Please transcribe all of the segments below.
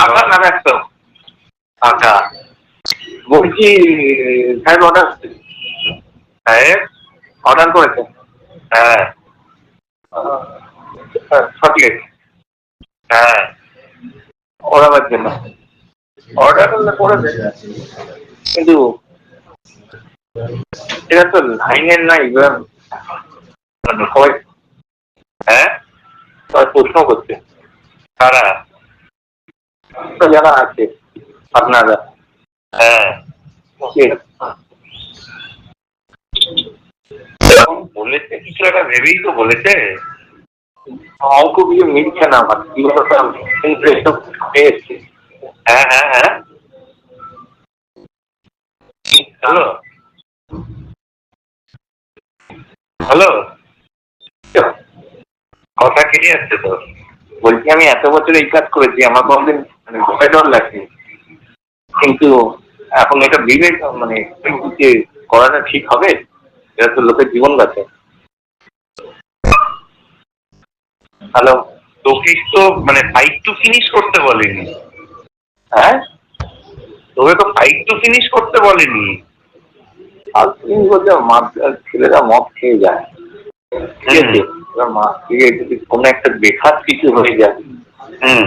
আঁকা না ব্যস্ত? আঁকা বলছি সাহেব অর্ডার সাহেব অর্ডার করেছে হ্যাঁ। চকলেট হ্যাঁ। ওড়াবার জন্য। অর্ডার করলে করেছে। কিন্তু এটা তো লাইনের নাই সবাই হ্যাঁ? সবাই প্রশ্ন করছে। কারা তো যারা আছে আপনারা। হ্যাঁ। কে? বলেছে কিছু একটা ভেবেই তো বলেছে। অঙ্ক দিয়ে মিলছে না আমার কি বলতো কিন্তু এসব পেয়েছি। হ্যাঁ হ্যাঁ হ্যাঁ। হ্যালো। হ্যালো। কথা কেটে যাচ্ছে তো? বলছি আমি এত বছর এই কাজ করেছি আমার কোনদিন মানে ভয় ডর লাগছে কিন্তু এখন এটা বিবেক মানে যে করাটা ঠিক হবে এটা তো লোকের জীবন গেছে হ্যালো তোকে তো মানে ফাইট টু ফিনিশ করতে বলেনি। হ্যাঁ? তোকে তো ফাইট টু ফিনিশ করতে বলেনি। তুমি বলছো মদ ছেলেরা মদ খেয়ে যায়। ঠিক আছে? এবার থেকে যদি কোনো একটা বেখাত কিছু হয়ে যায় হুম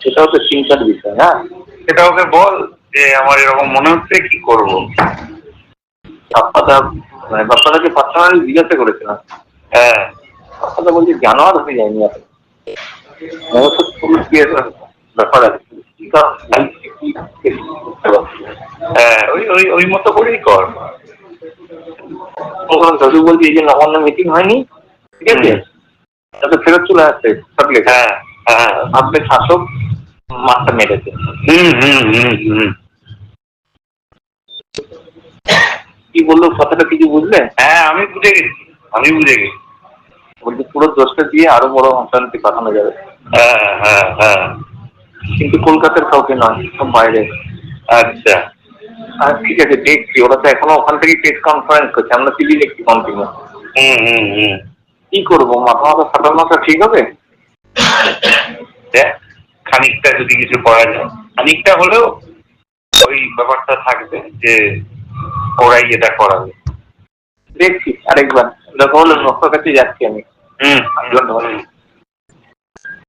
সেটাও তো চিন্তার বিষয় না সেটা ওকে বল যে আমার এরকম মনে হচ্ছে কি করব? বাপ্পাদা মানে বাপ্পাদাকে পার্সোনালি জিজ্ঞাসা করেছিলাম। হ্যাঁ। বাপ্পাদা বলছে জানোয়ার হয়ে যায়নি পুরুষ ব্যাপার আছে। হ্যাঁ ওই ওই ওই মতো করেই কর। দাদু বলছি এই যে নবান্ন মিটিং হয়নি? ঠিক আছে? তাতে ফেরত চলে আসছে থাকলে হ্যাঁ হ্যাঁ। ভাববে শাসক মাথা মেরেছে হুম হুম হুম হুম। কি বলল কথাটা কিছু বুঝলে? হ্যাঁ আমি বুঝে গেছি আমি বুঝে গেছি। বলছি পুরো দোষটা দিয়ে আরও বড় অশান্তি পাঠানো যাবে। হ্যাঁ হ্যাঁ হ্যাঁ। কিন্তু কলকাতার কাউকে নয় সব বাইরে। আচ্ছা। আর ঠিক আছে দেখছি ওরা তো এখনও ওখান থেকে প্রেস কনফারেন্স করছে আমরা টিভি দেখছি কন্টিনিউ হুম হুম হুম। কি করব? মাথা মাথা ফাটানোটা ঠিক হবে? দেখ খানিকটা যদি কিছু করা যায়। খানিকটা হলেও ওই ব্যাপারটা থাকবে যে ওরাই এটা করাবে। দেখছি আরেকবার। দেখা হলো কাছে যাচ্ছি আমি। হম ধন্যবাদ।